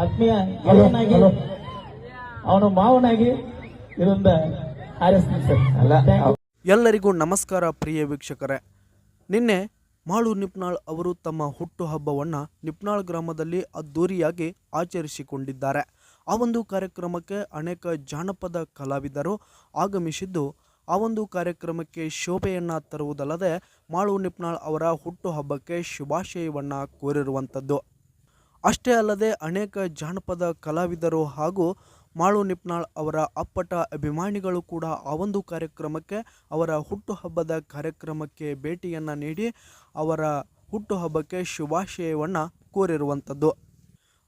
ಆತ್ಮೀಯ ಗೆಳೆಯನಾಗಿ ಅವನು ಮಾವನಾಗಿ ಇದೊಂದ ಹಾರೈಸ್ತೀನಿ ಸರ್. ಅಲ್ಲ, ಎಲ್ಲರಿಗೂ ನಮಸ್ಕಾರ ಪ್ರಿಯ ವೀಕ್ಷಕರೇ. ನಿನ್ನೆ ಮಾಳು ನಿಪ್ನಾಳ್ ಅವರು ತಮ್ಮ ಹುಟ್ಟುಹಬ್ಬವನ್ನು ನಿಪ್ನಾಳ್ ಗ್ರಾಮದಲ್ಲಿ ಅದ್ದೂರಿಯಾಗಿ ಆಚರಿಸಿಕೊಂಡಿದ್ದಾರೆ. ಆ ಒಂದು ಕಾರ್ಯಕ್ರಮಕ್ಕೆ ಅನೇಕ ಜಾನಪದ ಕಲಾವಿದರು ಆಗಮಿಸಿದ್ದು ಆ ಒಂದು ಕಾರ್ಯಕ್ರಮಕ್ಕೆ ಶೋಭೆಯನ್ನು ತರುವುದಲ್ಲದೆ ಮಾಳು ನಿಪ್ನಾಳ್ ಅವರ ಹುಟ್ಟುಹಬ್ಬಕ್ಕೆ ಶುಭಾಶಯವನ್ನು ಕೋರಿರುವಂಥದ್ದು. ಅಷ್ಟೇ ಅಲ್ಲದೆ ಅನೇಕ ಜಾನಪದ ಕಲಾವಿದರು ಹಾಗೂ ಮಾಳು ನಿಪ್ನಾಳ್ ಅವರ ಅಪ್ಪಟ ಅಭಿಮಾನಿಗಳು ಕೂಡ ಆ ಒಂದು ಕಾರ್ಯಕ್ರಮಕ್ಕೆ, ಅವರ ಹುಟ್ಟುಹಬ್ಬದ ಕಾರ್ಯಕ್ರಮಕ್ಕೆ ಭೇಟಿಯನ್ನು ನೀಡಿ ಅವರ ಹುಟ್ಟುಹಬ್ಬಕ್ಕೆ ಶುಭಾಶಯವನ್ನು ಕೋರಿರುವಂಥದ್ದು.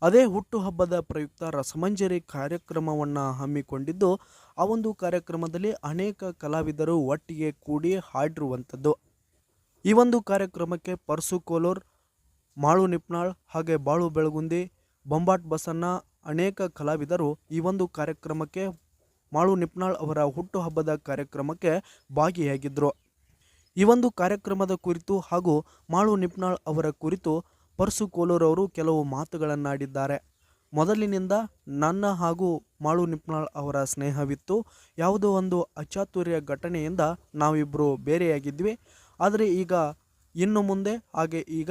ಅದೇ ಹುಟ್ಟುಹಬ್ಬದ ಪ್ರಯುಕ್ತ ರಸಮಂಜರಿ ಕಾರ್ಯಕ್ರಮವನ್ನು ಹಮ್ಮಿಕೊಂಡಿದ್ದು, ಆ ಒಂದು ಕಾರ್ಯಕ್ರಮದಲ್ಲಿ ಅನೇಕ ಕಲಾವಿದರು ಒಟ್ಟಿಗೆ ಕೂಡಿ ಹಾಡಿರುವಂಥದ್ದು. ಈ ಒಂದು ಕಾರ್ಯಕ್ರಮಕ್ಕೆ ಪರ್ಸು ಕೋಲೂರ್ ಮಾಳು ನಿಪ್ನಾಳ್ ಹಾಗೆ ಬಾಳು ಬೆಳಗುಂದಿ ಬೊಂಬಾಟ್ ಬಸನ್ನ ಅನೇಕ ಕಲಾವಿದರು ಈ ಒಂದು ಕಾರ್ಯಕ್ರಮಕ್ಕೆ ಮಾಳು ನಿಪ್ನಾಳ್ ಅವರ ಹುಟ್ಟುಹಬ್ಬದ ಕಾರ್ಯಕ್ರಮಕ್ಕೆ ಭಾಗಿಯಾಗಿದ್ದರು ಈ ಒಂದು ಕಾರ್ಯಕ್ರಮದ ಕುರಿತು ಹಾಗೂ ಮಾಳು ನಿಪ್ನಾಳ್ ಅವರ ಕುರಿತು ಪರ್ಸು ಕೋಲೂರವರು ಕೆಲವು ಮಾತುಗಳನ್ನಾಡಿದ್ದಾರೆ. ಮೊದಲಿನಿಂದ ನನ್ನ ಹಾಗೂ ಮಾಳು ನಿಪ್ನಾಳ್ ಅವರ ಸ್ನೇಹವಿತ್ತು. ಯಾವುದೋ ಒಂದು ಅಚಾತುರ್ಯ ಘಟನೆಯಿಂದ ನಾವಿಬ್ಬರು ಬೇರೆಯಾಗಿದ್ವಿ. ಆದರೆ ಈಗ ಇನ್ನು ಮುಂದೆ ಹಾಗೆ ಈಗ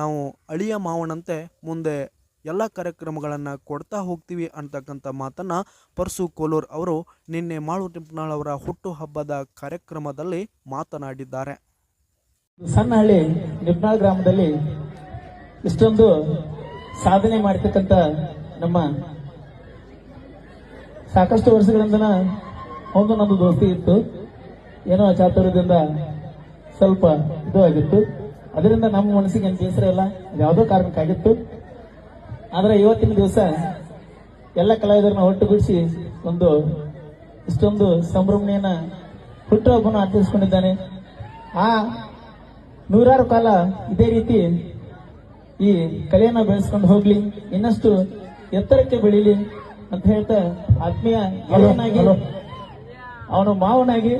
ನಾವು ಅಳಿಯ ಮಾವನಂತೆ ಮುಂದೆ ಎಲ್ಲ ಕಾರ್ಯಕ್ರಮಗಳನ್ನು ಕೊಡ್ತಾ ಹೋಗ್ತೀವಿ ಅಂತಕ್ಕಂಥ ಮಾತನ್ನು ಪರ್ಸು ಕೋಲೂರ್ ಅವರು ನಿನ್ನೆ ಮಾಳು ನಿಪ್ನಾಳ್ ಅವರ ಹುಟ್ಟುಹಬ್ಬದ ಕಾರ್ಯಕ್ರಮದಲ್ಲಿ ಮಾತನಾಡಿದ್ದಾರೆ. ಸಣ್ಣ ಹಳ್ಳಿ ನಿಪ್ನಾಳ್ ಗ್ರಾಮದಲ್ಲಿ ಇಷ್ಟೊಂದು ಸಾಧನೆ ಮಾಡ್ತಕ್ಕಂಥ ನಮ್ಮ ಸಾಕಷ್ಟು ವರ್ಷಗಳಿಂದ ಒಂದು ನಮ್ಮ ದೋಸ್ತಿ ಇತ್ತು. ಏನೋ ಚಾತುರ್ಯದಿಂದ ಸ್ವಲ್ಪ ಇದು ಆಗಿತ್ತು. ಅದರಿಂದ ನಮ್ಮ ಮನಸ್ಸಿಗೆ ಏನು ಬೇಸರ ಇಲ್ಲ ಯಾವುದೋ ಕಾರಣಕ್ಕಾಗಿತ್ತು. ಆದರೆ ಇವತ್ತಿನ ದಿವಸ ಎಲ್ಲ ಕಲಾವಿದರನ್ನ ಒಟ್ಟುಗೂಡಿಸಿ ಒಂದು ಇಷ್ಟೊಂದು ಸಂಭ್ರಮಣೆಯನ್ನ ಹುಟ್ಟುಹಬ್ಬನ ಆಚರಿಸಿಕೊಂಡಿದ್ದಾನೆ. ಆ ನೂರಾರು ಕಾಲ ಇದೇ ರೀತಿ ಈ ಕಲೆಯನ್ನ ಬೆಳೆಸ್ಕೊಂಡು ಹೋಗ್ಲಿ ಇನ್ನಷ್ಟು ಎತ್ತರಕ್ಕೆ ಬೆಳೀಲಿ ಅಂತ ಹೇಳ್ತಾ ಆತ್ಮೀಯ ಅವನು ಮಾವನಾಗಿ